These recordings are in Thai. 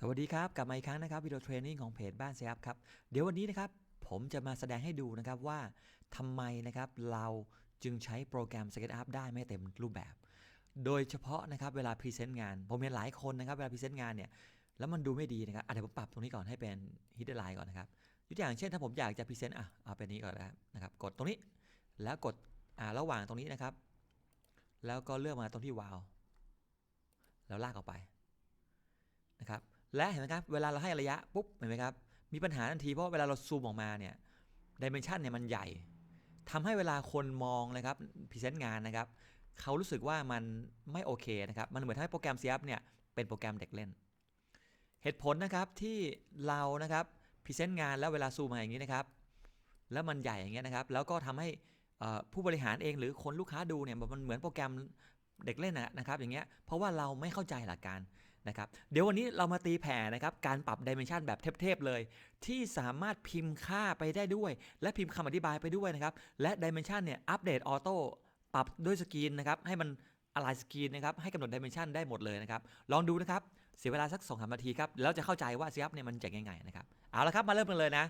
สวัสดีครับกลับมาอีกครั้งนะครับวิดีโอเทรนนิ่งของเพจบ้านเซียบครับ เดี๋ยววันนี้นะครับผมจะมาแสดงให้ดูนะครับว่าทำไมนะครับเราจึงใช้โปรแกรม SketchUp ได้ไม่เต็มรูปแบบ โดยเฉพาะนะครับเวลาพรีเซนต์งาน ผมเห็นหลายคนนะครับเวลาพรีเซนต์งานเนี่ยแล้วมันดูไม่ดีนะครับอะเดี๋ยวผมปรับตรงนี้ก่อนให้เป็น hidden line ก่อนนะครับยกตัวอย่างเช่นถ้าผมอยากจะพรีเซนต์อะเอาเป็นนี้ก่อนนะครับนะครับกดตรงนี้แล้วกดอ่าระหว่างตรงนี้นะครับ แล้วก็เลือกมาตรงที่วาลแล้วลากออกไป และเห็นไหมครับเวลาเราให้ระยะปุ๊บเห็นไหมครับมีปัญหาทันทีเพราะเวลาเราซูมออกมาเนี่ยดิเมนชันเนี่ยมันใหญ่ทำให้เวลาคนมองนะครับพรีเซนต์งานนะครับเขารู้สึกว่ามันไม่โอเคนะครับมันเหมือนทำให้โปรแกรม CF เนี่ยเป็นโปรแกรมเด็กเล่น เหตุผลนะครับที่เรานะครับพรีเซนต์งานแล้วเวลาซูมมาอย่างนี้นะครับแล้วมันใหญ่อย่างเงี้ยนะครับแล้วก็ทำให้ผู้บริหารเองหรือคนลูกค้าดูเนี่ยมันเหมือนโปรแกรมเด็กเล่นนะครับอย่างเงี้ยเพราะว่าเราไม่เข้าใจหลักการ นะครับเดี๋ยววันนี้เรามาตีแผ่นะครับการปรับดิเมนชันแบบเทพๆเลย ที่สามารถพิมพ์ค่าไปได้ด้วย และพิมพ์คำอธิบายไปด้วยนะครับและดิเมนชันเนี่ยอัปเดตออโต้ปรับด้วยสกรีนนะครับให้มันอะไรสกรีนนะครับให้กำหนดดิเมนชันได้หมดเลยนะครับลองดูนะครับเสียเวลาสัก2อสนาทีครับแล้วจะเข้าใจว่าซีอัพเนี่ยมันเจ๋งยังไงนะครับเอาละครับมาเริ่มกันเลยนะ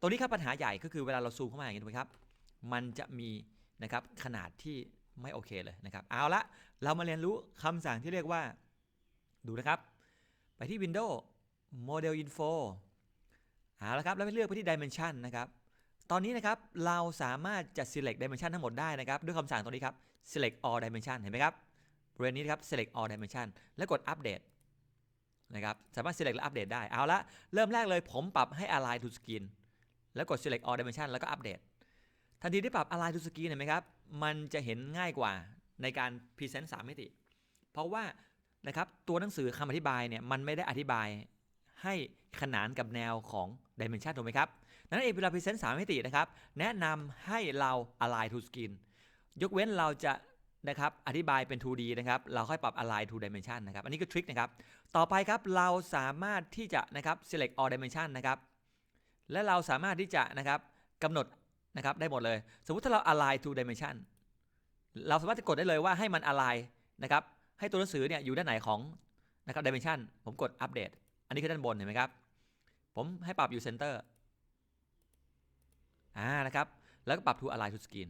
ตัวนี้ครับปัญหาใหญ่ก็คือเวลาเราซูมเข้ามาอย่างนี้ถูกไหมครับมันจะมีนะครับขนาดที่ไม่โอเคเลยนะครับเอาละเรามาเรียนรู้คำสั่งที่เรียกว่า ดูนะครับ ไปที่ Windows Model Info เอาละครับ แล้วไปเลือกไปที่ Dimension นะครับ ตอนนี้นะครับเราสามารถจะ select dimension ทั้งหมดได้นะครับ ด้วยคำสั่งตัวนี้ครับ select all dimension เห็นไหมครับบริเวณนี้นะครับ select all dimension แล้วกด update นะครับ สามารถ select และ update ได้ เอาละ เริ่มแรกเลยผมปรับให้ align to screen แล้วกด select all dimension แล้วก็ update ทันทีที่ปรับ align to screen เห็นไหมครับ มันจะเห็นง่ายกว่าในการ present 3มิติ เพราะว่า นะครับตัวหนังสือคำอธิบายเนี่ยมันไม่ได้อธิบายให้ขนานกับแนวของ Dimension ถูกไหมครับนั้นเองเวลา Present 3มิตินะครับ แนะนำให้เรา Align to Screen ยกเว้นเราจะนะครับอธิบายเป็น 2D นะครับ เราค่อยปรับ Align to Dimension นะครับ อันนี้ก็ทริคนะครับ ต่อไปครับ เราสามารถที่จะนะครับ Select All Dimension นะครับ และเราสามารถที่จะนะครับกำหนดนะครับได้หมดเลย สมมุติถ้าเรา Align to Dimension เราสามารถจะกดได้เลยว่าให้มัน Align นะครับ ให้ตัวหนังสือเนี่ยอยู่ด้านไหนของนะครับดิเมนชันผมกดอัปเดต อันนี้คือด้านบนเห็นไหมครับ ผมให้ปรับอยู่เซนเตอร์อ่านะครับ แล้วก็ปรับ to align to screen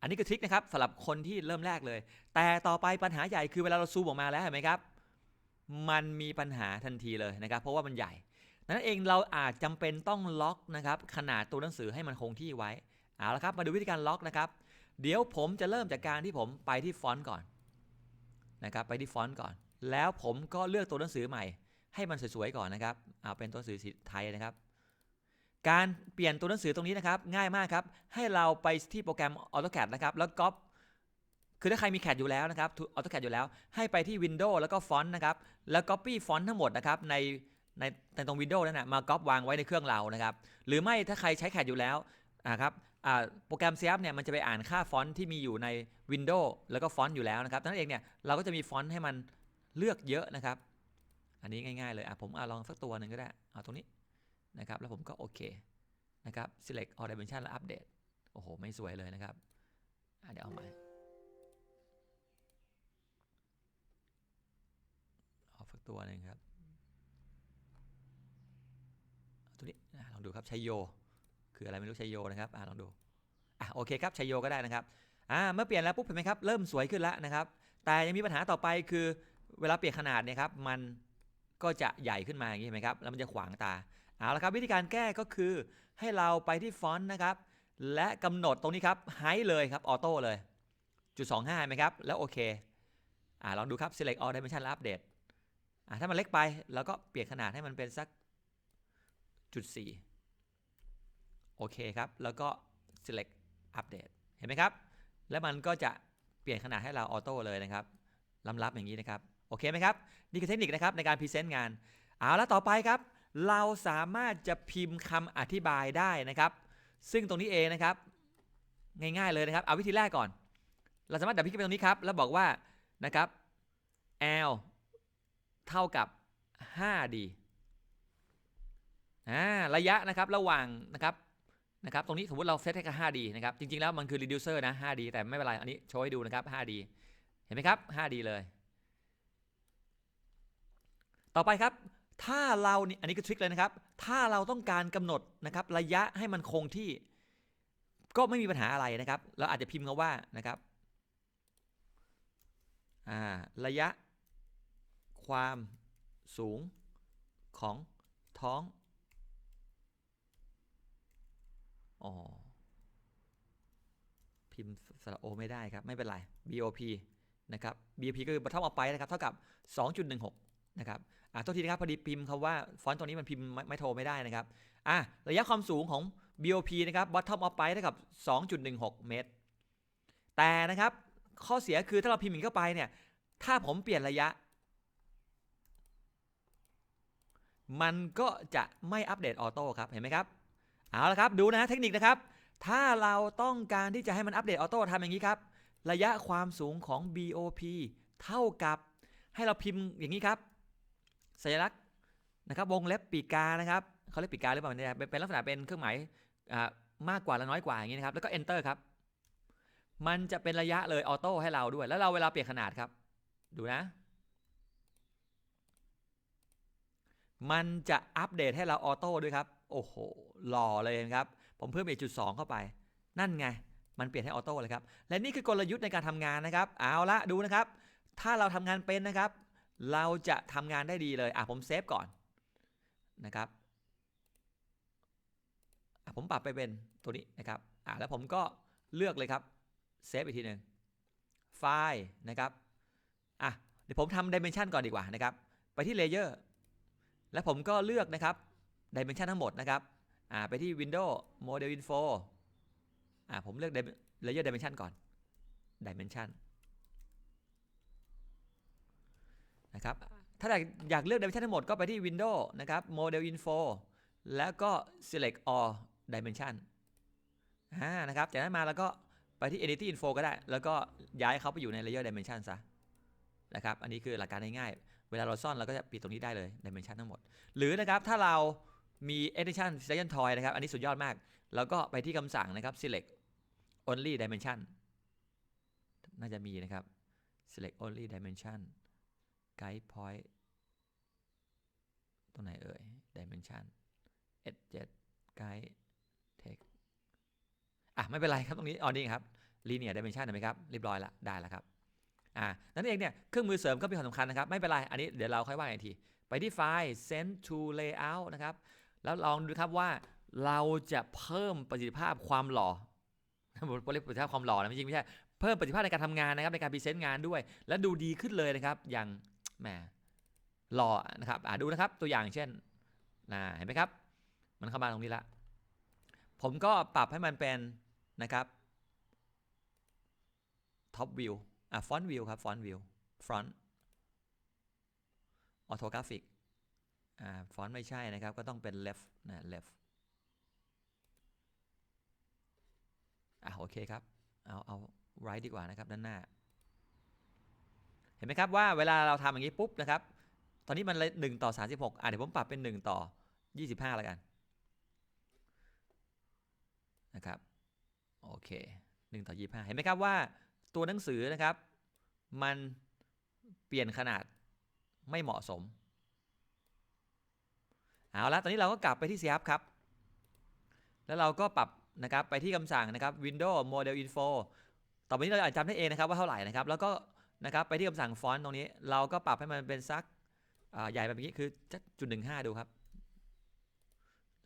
อันนี้คือทริคนะครับสำหรับคนที่เริ่มแรกเลย แต่ต่อไปปัญหาใหญ่คือเวลาเราซูมออกมาแล้วเห็นไหมครับ มันมีปัญหาทันทีเลยนะครับ เพราะว่ามันใหญ่นั้นเองเราอาจจำเป็นต้องล็อกนะครับ ขนาดตัวหนังสือให้มันคงที่ไว้ เอาละครับ มาดูวิธีการล็อกนะครับ เดี๋ยวผมจะเริ่มจากการที่ผมไปที่ฟอนต์ก่อนนะครับไปที่ฟอนต์ก่อน แล้วผมก็เลือกตัวหนังสือใหม่ ให้มันสวยๆก่อนนะครับเอาเป็นตัวหนังสือไทยนะครับ การเปลี่ยนตัวหนังสือตรงนี้นะครับง่ายมากครับให้เราไปที่โปรแกรม AutoCAD นะครับแล้วก๊อปคือถ้าใครมี CAD อยู่แล้วนะครับ AutoCAD อยู่แล้ว ให้ไปที่ Windows แล้วก็ฟอนต์นะครับ แล้ว Copy ฟอนต์ทั้งหมดนะครับในในในตรง Windows นั่นนะมาก๊อปวางไว้ในเครื่องเรานะครับ หรือไม่ถ้าใครใช้ CAD อยู่แล้ว นะครับโปรแกรม c f เนี่ยมันจะไปอ่านค่าฟอนต์ที่มีอยู่ใน Windows แล้วก็ฟอนต์อยู่แล้วนะครับนั่นเองเนี่ยเราก็จะมีฟอนต์ให้มันเลือกเยอะนะครับ อันนี้ง่ายๆเลยอะผมอลองสักตัวหนึ่งก็ได้เอาตรงนี้นะครับแล้วผมก็โอเคนะครับ select all dimension แล้ว update โอ้โห ไม่สวยเลยนะครับเดี๋ยวเอาใหม่เอาสักตัวหนึ่งครับตัวนี้ลองดูครับชัยโย คืออะไรไม่รู้ชัยโยนะครับอ่าลองดูอะโอเคครับชัยโยก็ได้นะครับอ่าเมื่อเปลี่ยนแล้วปุ๊บเห็นไหมครับเริ่มสวยขึ้นแล้วนะครับ แต่ยังมีปัญหาต่อไปคือเวลาเปลี่ยนขนาดเนี่ยครับมันก็จะใหญ่ขึ้นมาอย่างนี้เห็นไหมครับแล้วมันจะขวางตาเอาละครับวิธีการแก้ก็คือให้เราไปที่ฟอนต์นะครับ และกำหนดตรงนี้ครับไฮเลยครับออโต้เลยจุดสองห้าไหมครับแล้วโอเคอ่าลองดูครับ select all dimension แล้วอัปเดตอ่าถ้ามันเล็กไปเราก็เปลี่ยนขนาดให้มันเป็นสักจุดสี่ โอเคครับ แล้วก็ select update เห็นไหมครับ แล้วมันก็จะเปลี่ยนขนาดให้เราออโต้เลยนะครับล้ำลับอย่างนี้นะครับ โอเคไหมครับ นี่คือเทคนิคนะครับในการพรีเซนต์งาน เอาแล้วต่อไปครับ เราสามารถจะพิมพ์คำอธิบายได้นะครับ ซึ่งตรงนี้เองนะครับ ง่ายๆเลยนะครับ เอาวิธีแรกก่อน เราสามารถดับพิกไปตรงนี้ครับ แล้วบอกว่านะครับ l เท่ากับ 5d อ่าระยะนะครับระหว่างนะครับ นะครับตรงนี้สมมติเราเซตให้กับ 5D นะครับจริงๆแล้วมันคือ reducer นะ 5D แต่ไม่เป็นไรอันนี้โชว์ให้ดูนะครับ 5D เห็นไหมครับ 5D เลย ต่อไปครับ ถ้าเรานี่อันนี้คือทริคเลยนะครับ ถ้าเราต้องการกำหนดนะครับระยะให้มันคงที่ ก็ไม่มีปัญหาอะไรนะครับเราอาจจะพิมพ์คำว่านะครับระยะความสูงของท้อง อ๋อ พิมพ์สระโอไม่ได้ครับ ไม่เป็นไร BOP นะครับ BOP ก็คือ bottom of byte นะครับ เท่ากับ 2.16 นะครับ อ่าโทษทีนะครับ พอดีพิมพ์คำว่า ฟอนต์ตัวนี้มันพิมพ์ไม่โทรไม่ได้นะครับ อะ ระยะความสูงของ BOP นะครับ bottom of byte เท่ากับ 2.16 เมตร แต่นะครับ ข้อเสียคือถ้าเราพิมพ์เข้าไปเนี่ย ถ้าผมเปลี่ยนระยะมันก็จะไม่อัปเดตออโต้ครับ เห็นไหมครับ เอาละครับดูนะเทคนิคนะครับ ถ้าเราต้องการที่จะให้มันอัปเดตออโต้ทำอย่างนี้ครับ ระยะความสูงของ BOP เท่ากับให้เราพิมพ์อย่างนี้ครับสัญลักษณ์นะครับวงเล็บปีกานะครับเขาเรียกปีกาหรือเปล่าเนี่ยเป็นลักษณะเป็นเครื่องหมายมากกว่าและน้อยกว่าอย่างนี้นะครับแล้วก็ enter ครับ มันจะเป็นระยะเลยออโต้ให้เราด้วย แล้วเราเวลาเปลี่ยนขนาดครับ ดูนะ มันจะอัปเดตให้เราออโต้ด้วยครับ โอ้โห หล่อเลยครับ ผมเพิ่มอีกจุดสองเข้าไป นั่นไง มันเปลี่ยนให้ออโต้เลยครับ และนี่คือกลยุทธ์ในการทำงานนะครับ เอาละดูนะครับ ถ้าเราทำงานเป็นนะครับ เราจะทำงานได้ดีเลย อะผมเซฟก่อนนะครับอะผมปรับไปเป็นตัวนี้นะครับ อะแล้วผมก็เลือกเลยครับ เซฟอีกทีหนึ่งไฟล์นะครับ อะ เดี๋ยวผมทำ dimension ก่อนดีกว่านะครับ ไปที่ layer แล้วผมก็เลือกนะครับ dimension ทั้งหมดนะครับอ่าไปที่ Windows Model Info อ่าผมเลือก layer dimension ก่อน dimension นะครับถ้าอยากอยากเลือก dimension ทั้งหมดก็ไปที่ Windows นะครับ Model Info แล้วก็ select all dimension อ่านะครับจากนั้นมาแล้วก็ไปที่ Entity Info ก็ได้ แล้วก็ย้ายเขาไปอยู่ใน layer dimension ซะนะครับ อันนี้คือหลักการง่ายๆ เวลาเราซ่อนเราก็จะปิดตรงนี้ได้เลย dimension ทั้งหมด หรือนะครับถ้าเรา มี edition selection toy นะครับ อันนี้สุดยอดมาก แล้วก็ไปที่คำสั่งนะครับ select only dimension น่าจะมีนะครับ select only dimension guide point ตรงไหนเอ่ย dimension edge 7 guide text อะ ไม่เป็นไรครับ ตรงนี้อ๋อนี่ครับ linear dimension เห็นไหมครับ เรียบร้อยละได้แล้วครับ อ่า นั่นเองเนี่ย เครื่องมือเสริมก็มีความสำคัญนะครับ ไม่เป็นไร อันนี้เดี๋ยวเราค่อยว่ากันอีกที ไปที่ไฟล์ send to layout นะครับ แล้วลองดูครับว่าเราจะเพิ่มประสิทธิภาพความหล่อผมเรียกประสิทธิภาพความหล่อนะจริงไม่ใช่ เพิ่มประสิทธิภาพในการทำงานนะครับในการพรีเซนต์งานด้วย และดูดีขึ้นเลยนะครับ อย่างแหมหล่อนะครับอ่าดูนะครับตัวอย่างเช่นนะเห็นไหมครับ มันเข้ามาตรงนี้ละ ผมก็ปรับให้มันเป็นนะครับ top view อะ font view ครับ font view front orthographic อ่า font ไม่ใช่นะครับ ก็ต้องเป็น left นะ left อะโอเคครับ เอาเอา right ดีกว่านะครับด้านหน้า เห็นไหมครับว่าเวลาเราทำอย่างนี้ปุ๊บนะครับ ตอนนี้มันเลยหนึ่งต่อ 36 อะเดี๋ยวผมปรับเป็น 1 ต่อ 25แล้วกันนะครับโอเค1ต่อ 25 เห็นไหมครับว่าตัวหนังสือนะครับ มันเปลี่ยนขนาดไม่เหมาะสม เอาละตอนนี้เราก็กลับไปที่ Sharp ครับ แล้วเราก็ปรับนะครับไปที่คำสั่งนะครับ Windows Model Info ต่อไปนี้เราอาจจำได้เองนะครับว่าเท่าไหร่นะครับ แล้วก็นะครับไปที่คำสั่งฟอนต์ตรงนี้ เราก็ปรับให้มันเป็นสักใหญ่แบบนี้คือจุดหนึ่งห้าดูครับ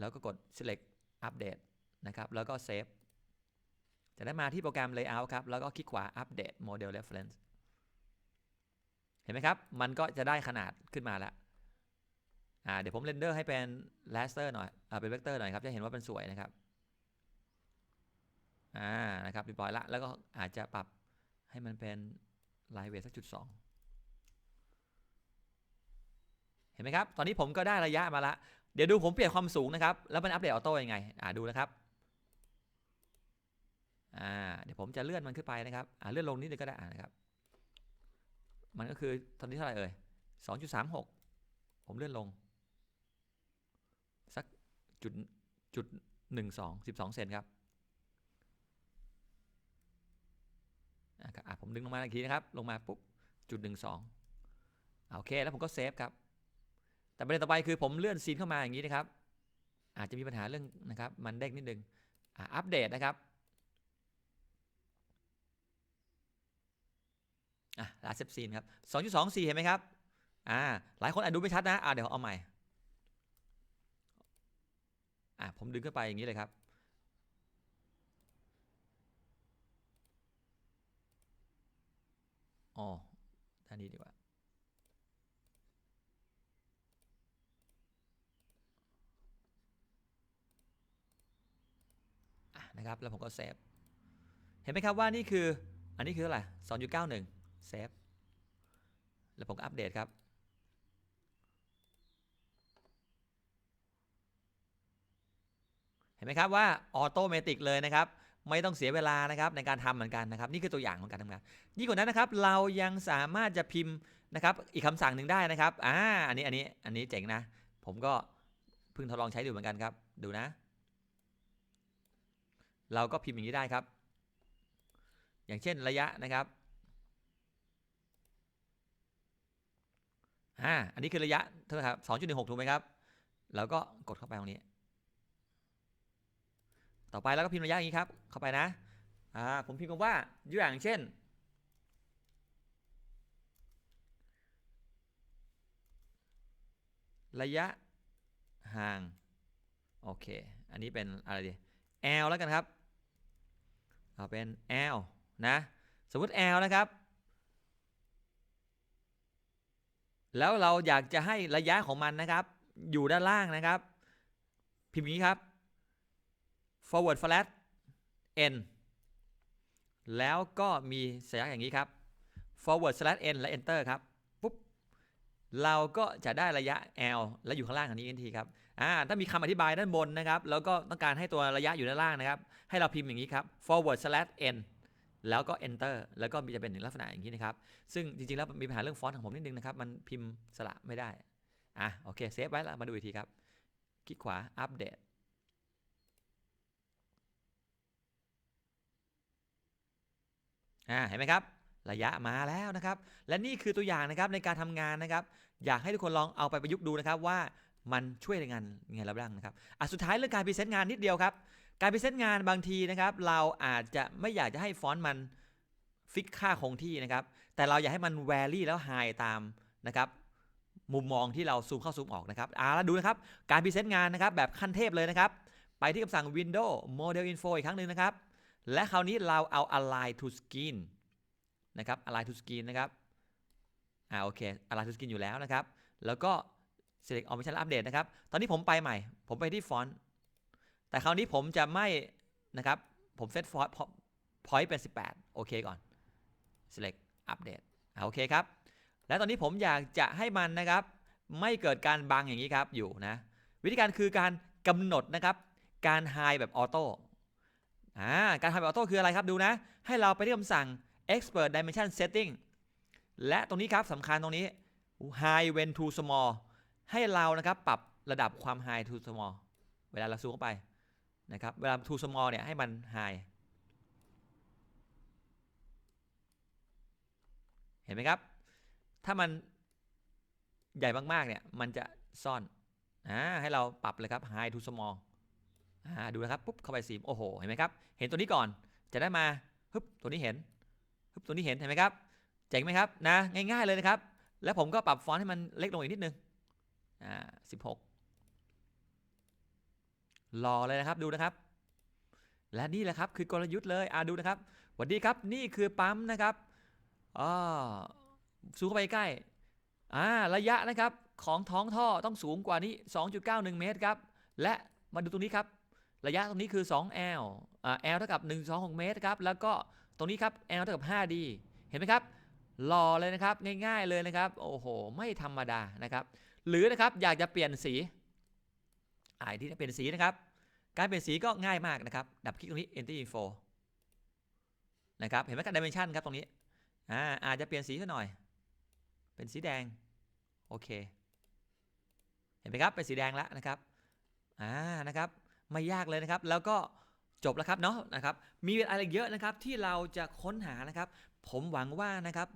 แล้วก็กด select update นะครับ แล้วก็ save จะได้มาที่โปรแกรม layout ครับ แล้วก็คลิกขวา update model reference เห็นไหมครับ มันก็จะได้ขนาดขึ้นมาแล้ว อ่าเดี๋ยวผมเรนเดอร์ให้เป็น raster หน่อยอ่าเป็น vector หน่อยครับจะเห็นว่าเป็นสวยนะครับอ่านะครับเรียบร้อยละแล้วก็อาจจะปรับให้มันเป็น line weight สักจุดสองเห็นไหมครับ ตอนนี้ผมก็ได้ระยะมาละ เดี๋ยวดูผมเปลี่ยนความสูงนะครับ แล้วมันอัปเดตออโต้ยังไง อ่าดูนะครับ อ่า เดี๋ยวผมจะเลื่อนมันขึ้นไปนะครับ อ่าเลื่อนลงนิดนึงก็ได้นะครับ มันก็คือตอนนี้เท่าไหร่เอ่ยสองจุดสามหกผมเลื่อนลง จุดจุดหนึ่งสองสิบสองเซนครับอะครับผมดึงลงมาอีกทีนะครับ ลงมาปุ๊บจุดหนึ่งสองโอเค แล้วผมก็เซฟครับ แต่ประเด็นต่อไปคือผมเลื่อนซีนเข้ามาอย่างนี้นะครับ อาจจะมีปัญหาเรื่องนะครับ มันเด้งนิดนึงอะอัปเดตนะครับอะลาเซฟซีนครับ2.24เห็นไหมครับอ่าหลายคนอาจดูไม่ชัดนะอ่าเดี๋ยวเอาใหม่ อะผมดึงขึ้นไปอย่างนี้เลยครับ อ๋อท่านี้ดีกว่าอะนะครับ แล้วผมก็เซฟ เห็นไหมครับว่านี่คือ อันนี้คือเท่าไหร่2.91เซฟ แล้วผมก็อัปเดตครับ ห็นไหมครับว่าออโตเมติกเลยนะครับ ไม่ต้องเสียเวลานะครับในการทำเหมือนกันนะครับ นี่คือตัวอย่างของการทำงานยิ่งกว่านั้นนะครับ เรายังสามารถจะพิมพ์นะครับอีกคำสั่งหนึ่งได้นะครับอ่าอันนี้อันนี้อันนี้เจ๋งนะ ผมก็เพิ่งทดลองใช้ดูเหมือนกันครับ ดูนะ เราก็พิมพ์อย่างนี้ได้ครับ อย่างเช่นระยะนะครับอ่าอันนี้คือระยะเท่าไหร่ครับ2.16ถูกไหมครับ แล้วก็กดเข้าไปตรงนี้ ต่อไปแล้วก็พิมพ์ระยะอย่างนี้ครับ เข้าไปนะ อ่า ผมพิมพ์คำว่ายกอย่างเช่น ระยะห่าง โอเค อันนี้เป็นอะไรดี L แล้วกันครับ เอาเป็น L นะ สมมุติ L นะครับ แล้วเราอยากจะให้ระยะของมันนะครับ อยู่ด้านล่างนะครับ พิมพ์นี้ครับ forward slash n แล้วก็มีสัญลักษณ์อย่างนี้ครับ forward slash n และ enter ครับปุ๊บเราก็จะได้ระยะ l และอยู่ข้างล่างอันนี้ทันทีครับอ่าถ้ามีคำอธิบายด้านบนนะครับ แล้วก็ต้องการให้ตัวระยะอยู่ด้านล่างนะครับ ให้เราพิมพ์อย่างนี้ครับ forward slash n แล้วก็ enter แล้วก็มีจะเป็นลักษณะอย่างนี้นะครับ ซึ่งจริงๆ แล้วมีปัญหาเรื่องฟอนต์ของผมนิดนึงนะครับ มันพิมพ์สระไม่ได้ อะโอเคเซฟไว้แล้วมาดูอีกทีครับ คลิกขวาอัปเดต อ่าเห็นไหมครับระยะมาแล้วนะครับ และนี่คือตัวอย่างนะครับในการทำงานนะครับ อยากให้ทุกคนลองเอาไปประยุกต์ดูนะครับว่ามันช่วยในงานยังไงเราบ้างนะครับอะสุดท้ายเรื่องการพรีเซนต์งานนิดเดียวครับ การพรีเซนต์งานบางทีนะครับ เราอาจจะไม่อยากจะให้ฟอนต์มันฟิกค่าคงที่นะครับ แต่เราอยากให้มันแวรี่แล้วไฮตามนะครับมุมมองที่เราซูมเข้าซูมออกนะครับอ่าแล้วดูนะครับ การพรีเซนต์งานนะครับแบบขั้นเทพเลยนะครับ ไปที่คำสั่ง Windows Model Info อีกครั้งหนึ่งนะครับ และคราวนี้เราเอา Align to Screen นะครับ Align to Screen นะครับ อ่าโอเค Align to Screen อยู่แล้วนะครับ แล้วก็ Select Option Update นะครับ ตอนนี้ผมไปใหม่ ผมไปที่ฟอนต์ แต่คราวนี้ผมจะไม่นะครับ ผมเซตฟอนต์ point เป็น 18 โอเคก่อน select update อ่าโอเคครับ แล้วตอนนี้ผมอยากจะให้มันนะครับ ไม่เกิดการบังอย่างนี้ครับ อยู่นะ วิธีการคือการกำหนดนะครับ การ high แบบออโต้ อ่าการ high แบบออโต้คืออะไรครับดูนะ ให้เราไปที่คำสั่ง expert dimension setting และตรงนี้ครับสำคัญตรงนี้ high when to small ให้เรานะครับปรับระดับความ high to small เวลาเราซูมเข้าไปนะครับเวลา to small เนี่ยให้มัน high เห็นไหมครับ ถ้ามันใหญ่มากๆเนี่ยมันจะซ่อนอ่าให้เราปรับเลยครับ high to small ดูนะครับปุ๊บเข้าไปสีโอ้โหเห็นไหมครับเห็นตัวนี้ก่อนจะได้มาฮึบตัวนี้เห็นฮึบตัวนี้เห็นเห็นไหมครับเจ๋งไหมครับนะง่ายๆเลยนะครับ แล้วผมก็ปรับฟอนต์ให้มันเล็กลงอีกนิดนึงอ่าสิบหกรอเลยนะครับดูนะครับ และนี่แหละครับคือกลยุทธ์เลยอ่าดูนะครับสวัสดีครับนี่คือปั๊มนะครับอ่าสูงเข้าไปใกล้อ่าระยะนะครับของท้องท่อต้องสูงกว่านี้ 2.91 เมตรครับ และมาดูตรงนี้ครับ ระยะตรงนี้คือ 2L อ่า L เท่ากับ 126 เมตรครับ แล้วก็ตรงนี้ครับ L เท่ากับ 5D เห็นไหมครับรอเลยนะครับ ง่ายๆเลยนะครับ โอ้โห ไม่ธรรมดานะครับ หรือนะครับ อยากจะเปลี่ยนสีอ่าที่จะเปลี่ยนสีนะครับ การเปลี่ยนสีก็ง่ายมากนะครับ ดับคลิกตรงนี้ Enter Info นะครับ เห็นไหมครับ Dimension ครับตรงนี้ อ่า อาจจะเปลี่ยนสีซะหน่อย เป็นสีแดง โอเค เห็นไหมครับ เป็นสีแดงแล้วนะครับ อ่า นะครับ ไม่ยากเลยนะครับ แล้วก็จบแล้วครับเนาะนะครับ มีอะไรเยอะนะครับที่เราจะค้นหานะครับ ผมหวังว่านะครับ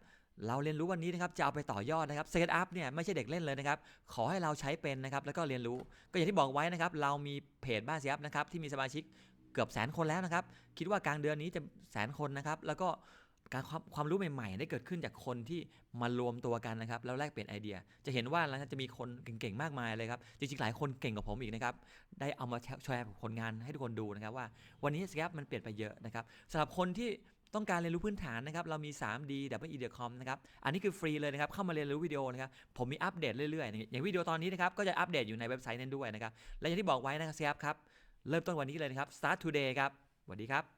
เราเรียนรู้วันนี้นะครับจะเอาไปต่อยอดนะครับ Set Up เนี่ยไม่ใช่เด็กเล่นเลยนะครับ ขอให้เราใช้เป็นนะครับ แล้วก็เรียนรู้ ก็อย่างที่บอกไว้นะครับ เรามีเพจบ้านเสียบนะครับที่มีสมาชิกเกือบแสนคนแล้วนะครับ คิดว่ากลางเดือนนี้จะแสนคนนะครับ แล้วก็ การความความรู้ใหม่ๆ ได้เกิดขึ้นจากคนที่มารวมตัวกันนะครับแล้วแลกเปลี่ยนไอเดีย จะเห็นว่าแล้วจะมีคนเก่งๆมากมายเลยครับจริงๆหลายคนเก่งกว่าผมอีกนะครับได้เอามาแชร์ผลงานให้ทุกคนดูนะครับว่าวันนี้สแกปมันเปลี่ยนไปเยอะนะครับสำหรับคนที่ต้องการเรียนรู้พื้นฐานนะครับ เรามี 3D w e c o m นะครับ อันนี้คือฟรีเลยนะครับ เข้ามาเรียนรู้วิดีโอนะครับ ผมมีอัปเดตเรื่อยๆ อย่างวิดีโอตอนนี้นะครับ ก็จะอัปเดตอยู่ในเว็บไซต์นั้นด้วยนะครับ และอย่างที่บอกไว้นะครับครับ เริ่มต้นวันนี้เลยนะครับ start today ครับสวัสดีครับ